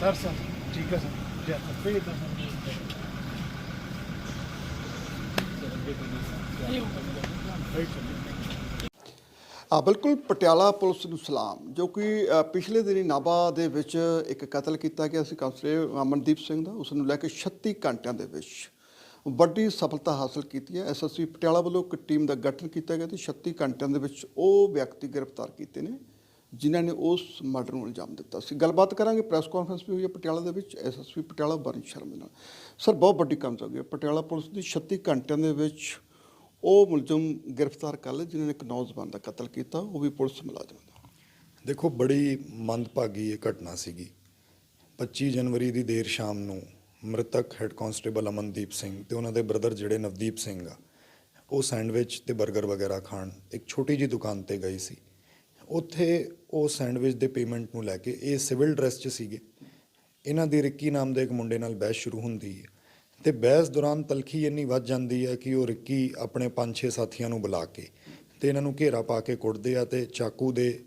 Sir sir ਠੀਕ ਹੈ sir. ਜੀ ਆਪੇ ਤਾਂ ਆ ਬਿਲਕੁਲ ਪਟਿਆਲਾ ਪੁਲਿਸ ਨੂੰ ਸਲਾਮ ਜੋ ਕਿ ਅ, ਪਿਛਲੇ ਦਿਨੀ ਨਾਭਾ ਦੇ ਵਿੱਚ ਇੱਕ ਕਤਲ ਕੀਤਾ ਗਿਆ ਸੀ ਕਾਂਸਟੇਬਲ ਅਮਨਦੀਪ ਸਿੰਘ ਦਾ। ਉਸ ਨੂੰ ਲੈ ਕੇ 36 ਘੰਟਿਆਂ ਦੇ ਵਿੱਚ ਵੱਡੀ ਸਫਲਤਾ ਹਾਸਲ ਕੀਤੀ ਹੈ। ਐਸਐਸਪੀ ਪਟਿਆਲਾ ਵੱਲੋਂ ਇੱਕ ਟੀਮ ਦਾ ਗਠਨ ਕੀਤਾ ਗਿਆ ਤੇ 36 ਘੰਟਿਆਂ ਦੇ ਵਿੱਚ ਉਹ ਵਿਅਕਤੀ ਗ੍ਰਿਫਤਾਰ ਕੀਤੇ ਨੇ। ਜਿਨ੍ਹਾਂ ਨੇ ਉਸ ਮਰਡਰ ਨੂੰ ਅੰਜਾਮ ਦਿੱਤਾ ਸੀ। ਗੱਲਬਾਤ ਕਰਾਂਗੇ, ਪ੍ਰੈਸ ਕਾਨਫਰੰਸ ਵੀ ਹੋਈ ਹੈ ਪਟਿਆਲਾ ਦੇ ਵਿੱਚ, ਐਸਐਸਪੀ ਪਟਿਆਲਾ ਬਰਨ ਸ਼ਰਮਾ ਨਾਲ। ਸਰ, ਬਹੁਤ ਵੱਡੀ ਕੰਮ ਕਾਮਯਾਬੀ ਹੈ। ਪਟਿਆਲਾ ਪੁਲਿਸ ਦੀ 36 ਘੰਟਿਆਂ ਦੇ ਵਿੱਚ ਉਹ ਮੁਲਜ਼ਮ ਗ੍ਰਿਫਤਾਰ ਕਰ ਲਏ, ਜਿਨ੍ਹਾਂ ਨੇ ਇੱਕ ਨੌਜਵਾਨ ਦਾ ਕਤਲ ਕੀਤਾ। ਉਹ ਵੀ ਪੁਲਿਸ ਮੁਲਾਜ਼ਮ ਦਾ ਦੇਖੋ, ਬੜੀ ਮੰਦਭਾਗੀ ਇਹ ਘਟਨਾ ਸੀਗੀ। 25 ਜਨਵਰੀ ਦੀ ਦੇਰ ਸ਼ਾਮ ਨੂੰ ਮ੍ਰਿਤਕ ਹੈੱਡ ਕਾਂਸਟੇਬਲ ਅਮਨਦੀਪ ਸਿੰਘ ਤੇ ਉਹਨਾਂ ਦੇ ਬ੍ਰਦਰ ਜਿਹੜੇ ਨਵਦੀਪ ਸਿੰਘ ਆ, ਉਹ ਸੈਂਡਵਿਚ ਤੇ 버ਗਰ ਵਗੈਰਾ ਖਾਣ ਇੱਕ ਛੋਟੀ ਜੀ ਦੁਕਾਨ ਤੇ ਗਈ ਸੀ। ਉੱਥੇ ਉਹ ਸੈਂਡਵਿਚ ਦੇ ਪੇਮੈਂਟ ਨੂੰ ਲੈ ਕੇ, ਇਹ ਸਿਵਲ ਡਰੈਸ 'ਚ ਸੀਗੇ। ਇਹਨਾਂ ਦੀ ਰਿੱਕੀ ਨਾਮ ਦੇ ਇੱਕ ਮੁੰਡੇ ਨਾਲ ਬਹਿਸ ਸ਼ੁਰੂ ਹੁੰਦੀ ਹੈ ਤੇ ਬਹਿਸ ਦੌਰਾਨ ਤਲਖੀ ਇੰਨੀ ਵੱਧ ਜਾਂਦੀ ਹੈ ਕਿ ਉਹ ਰਿੱਕੀ ਆਪਣੇ 5-6 ਸਾਥੀਆਂ ਨੂੰ ਬੁਲਾ ਕੇ ਤੇ ਇਹਨਾਂ ਨੂੰ ਘੇਰਾ ਪਾ ਕੇ ਕੁੱਟਦੇ ਆ ਤੇ ਚਾਕੂ ਦੇ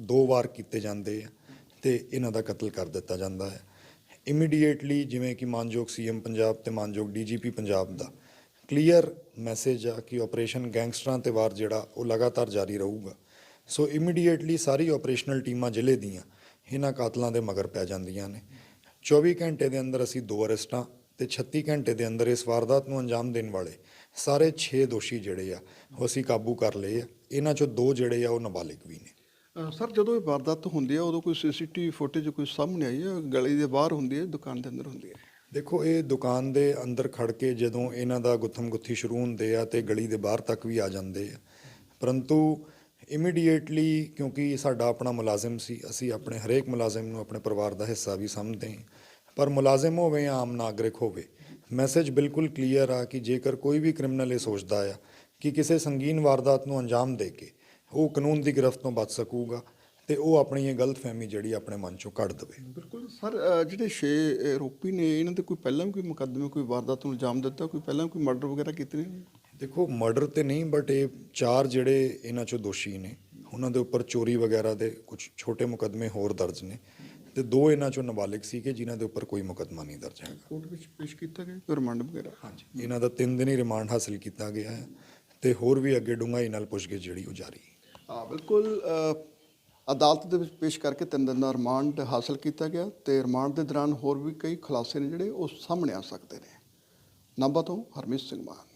ਦੋ ਵਾਰ ਕੀਤੇ ਜਾਂਦੇ ਆ ਤੇ ਇਹਨਾਂ ਦਾ ਕਤਲ ਕਰ ਦਿੱਤਾ ਜਾਂਦਾ ਹੈ। ਇਮੀਡੀਏਟਲੀ ਜਿਵੇਂ ਕਿ ਮਾਨਯੋਗ ਸੀਐਮ ਪੰਜਾਬ ਤੇ ਮਾਨਯੋਗ ਡੀਜੀਪੀ ਪੰਜਾਬ ਦਾ ਕਲੀਅਰ ਮੈਸੇਜ ਆ ਕਿ ਆਪਰੇਸ਼ਨ ਗੈਂਗਸਟਰਾਂ ਤੇ ਵਾਰ ਜਿਹੜਾ ਉਹ ਲਗਾਤਾਰ ਜਾਰੀ ਰਹੂਗਾ। ਸੋ ਇਮੀਡੀਏਟਲੀ ਸਾਰੀ ਆਪਰੇਸ਼ਨਲ ਟੀਮਾਂ ਜ਼ਿਲ੍ਹੇ ਦੀਆਂ ਇਹਨਾਂ ਕਾਤਲਾਂ ਦੇ ਮਗਰ ਪੈ ਜਾਂਦੀਆਂ ਨੇ। 24 ਘੰਟੇ ਦੇ ਅੰਦਰ ਅਸੀਂ ਦੋ ਅਰੈਸਟਾਂ ਤੇ 36 ਘੰਟੇ ਦੇ ਅੰਦਰ ਇਸ ਵਾਰਦਾਤ ਨੂੰ ਅੰਜਾਮ ਦੇਣ ਵਾਲੇ ਸਾਰੇ 6 ਦੋਸ਼ੀ ਜਿਹੜੇ ਆ ਉਹ ਅਸੀਂ ਕਾਬੂ ਕਰ ਲਏ ਆ। ਇਹਨਾਂ ਚੋਂ ਦੋ ਜਿਹੜੇ ਆ ਉਹ ਨਾਬਾਲਿਗ ਵੀ ਨੇ। ਸਰ ਜਦੋਂ ਇਹ ਵਾਰਦਾਤ ਹੁੰਦੀ ਹੈ ਉਦੋਂ ਕੋਈ ਸੀਸੀਟੀਵੀ ਫੁਟੇਜ ਕੋਈ ਸਾਹਮਣੇ ਆਈ ਹੈ ਗਲੀ ਦੇ ਬਾਹਰ ਹੁੰਦੀ ਹੈ ਦੁਕਾਨ ਦੇ ਅੰਦਰ ਹੁੰਦੀ ਹੈ ਦੇਖੋ ਇਹ ਦੁਕਾਨ ਦੇ ਅੰਦਰ ਖੜ ਕੇ ਜਦੋਂ ਇਹਨਾਂ ਦਾ ਗੁੱਥਮ ਗੁੱਥੀ ਸ਼ੁਰੂ ਹੁੰਦੇ ਆ ਤੇ ਗਲੀ ਦੇ ਬਾਹਰ ਤੱਕ ਵੀ ਆ ਜਾਂਦੇ ਆ। ਪਰੰਤੂ ਇਮੀਡੀਏਟਲੀ ਕਿਉਂਕਿ ਸਾਡਾ ਆਪਣਾ ਮੁਲਾਜ਼ਮ ਸੀ, ਅਸੀਂ ਆਪਣੇ ਹਰੇਕ ਮੁਲਾਜ਼ਮ ਨੂੰ ਆਪਣੇ ਪਰਿਵਾਰ ਦਾ ਹਿੱਸਾ ਵੀ ਸਮਝਦੇ ਹਾਂ। ਪਰ ਮੁਲਾਜ਼ਮ ਹੋਵੇ ਜਾਂ ਆਮ ਨਾਗਰਿਕ ਹੋਵੇ ਮੈਸੇਜ ਬਿਲਕੁਲ ਕਲੀਅਰ ਆ ਕਿ ਜੇਕਰ ਕੋਈ ਵੀ ਕ੍ਰਿਮੀਨਲ ਇਹ ਸੋਚਦਾ ਆ ਕਿ ਕਿਸੇ ਸੰਗੀਨ ਵਾਰਦਾਤ ਨੂੰ ਅੰਜਾਮ ਦੇ ਕੇ ਉਹ ਕਾਨੂੰਨ ਦੀ ਗ੍ਰਿਫਤ ਤੋਂ ਬਚ ਸਕੂਗਾ ਤੇ ਉਹ ਆਪਣੀ ਇਹ ਗਲਤਫਹਿਮੀ ਜਿਹੜੀ ਆਪਣੇ ਮਨ ਚੋਂ ਕੱਢ ਦੇਵੇ। ਬਿਲਕੁਲ ਸਰ ਜਿਹੜੇ ਛੇ ਆਰੋਪੀ ਨੇ, ਇਹਨਾਂ ਤੇ ਕੋਈ ਪਹਿਲਾਂ ਵੀ ਕੋਈ ਮੁਕੱਦਮੇ, ਕੋਈ ਵਾਰਦਾਤ ਨੂੰ ਅੰਜਾਮ ਦਿੱਤਾ, ਕੋਈ ਪਹਿਲਾਂ ਕੋਈ ਮਰਡਰ ਵਗੈਰਾ ਕੀਤੇ ਨੇ? ਦੇਖੋ ਮਰਡਰ ਤੇ ਨਹੀਂ ਬਟ ਇਹ ਚਾਰ ਜਿਹੜੇ ਇਹਨਾਂ ਚੋਂ ਦੋਸ਼ੀ ਨੇ ਉਹਨਾਂ ਦੇ ਉੱਪਰ ਚੋਰੀ ਵਗੈਰਾ ਦੇ ਕੁਝ ਛੋਟੇ ਮੁਕੱਦਮੇ ਹੋਰ ਦਰਜ ਨੇ ਤੇ ਦੋ ਇਹਨਾਂ ਚੋਂ ਨਾਬਾਲਿਗ ਸੀਗੇ ਜਿਨ੍ਹਾਂ ਦੇ ਉੱਪਰ ਕੋਈ ਮੁਕੱਦਮਾ ਨਹੀਂ ਦਰਜ ਹੈਗਾ। ਕੋਰਟ ਵਿੱਚ ਪੇਸ਼ ਕੀਤਾ ਗਿਆ ਰਿਮਾਂਡ ਵਗੈਰਾ? ਹਾਂਜੀ ਇਹਨਾਂ ਦਾ 3 ਦਿਨੀ ਰਿਮਾਂਡ ਹਾਸਲ ਕੀਤਾ ਗਿਆ ਹੈ ਤੇ ਹੋਰ ਵੀ ਅੱਗੇ ਡੂੰਘਾਈ ਨਾਲ ਪੁੱਛਗਿੱਛ ਜਿਹੜੀ ਉਹ ਜਾਰੀ ਹੈ। ਹਾਂ ਬਿਲਕੁਲ ਅਦਾਲਤ ਦੇ ਵਿੱਚ ਪੇਸ਼ ਕਰਕੇ ਤਿੰਨ ਦਿਨ ਦਾ ਰਿਮਾਂਡ ਹਾਸਲ ਕੀਤਾ ਗਿਆ ਤੇ ਰਿਮਾਂਡ ਦੇ ਦੌਰਾਨ ਹੋਰ ਵੀ ਕਈ ਖੁਲਾਸੇ ਨੇ ਜਿਹੜੇ ਉਹ ਸਾਹਮਣੇ ਆ ਸਕਦੇ ਨੇ। ਨਾਭਾ ਤੋਂ ਹਰਮੀਤ ਸਿੰਘ ਮਾਨ।